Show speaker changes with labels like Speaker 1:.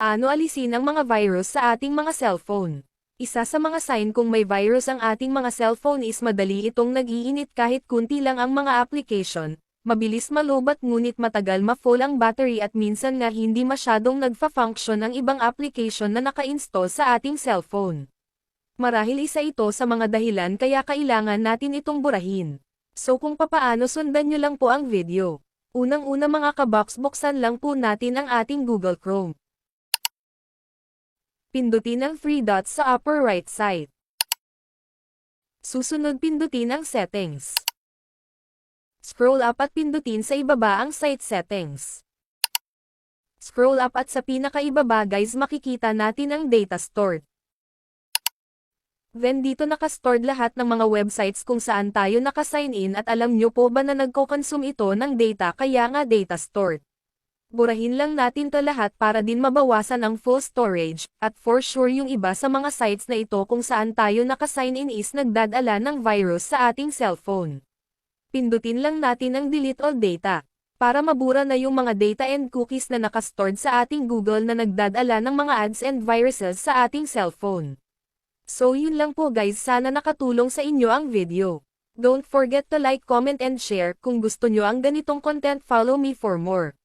Speaker 1: Ano alisin ang mga virus sa ating mga cellphone? Isa sa mga sign kung may virus ang ating mga cellphone is madali itong nag-iinit kahit kunti lang ang mga application, mabilis malubat ngunit matagal ma-full ang battery at minsan nga hindi masyadong nagfa-function ang ibang application na naka-install sa ating cellphone. Marahil isa ito sa mga dahilan kaya kailangan natin itong burahin. So kung papaano sundan nyo lang po ang video. Unang-una mga kabox buksan lang po natin ang ating Google Chrome. Pindutin ang three dots sa upper right side. Susunod pindutin ang settings. Scroll up at pindutin sa ibaba ang site settings. Scroll up at sa pinakaibaba guys makikita natin ang data stored. Then dito nakastored lahat ng mga websites kung saan tayo nakasign in at alam nyo po ba na nagko-consume ito ng data kaya nga data stored. Burahin lang natin to lahat para din mabawasan ang full storage, at for sure yung iba sa mga sites na ito kung saan tayo nakasign in is nagdadala ng virus sa ating cellphone. Pindutin lang natin ang delete all data, para mabura na yung mga data and cookies na nakastored sa ating Google na nagdadala ng mga ads and viruses sa ating cellphone. So yun lang po guys sana nakatulong sa inyo ang video. Don't forget to like comment and share kung gusto nyo ang ganitong content follow me for more.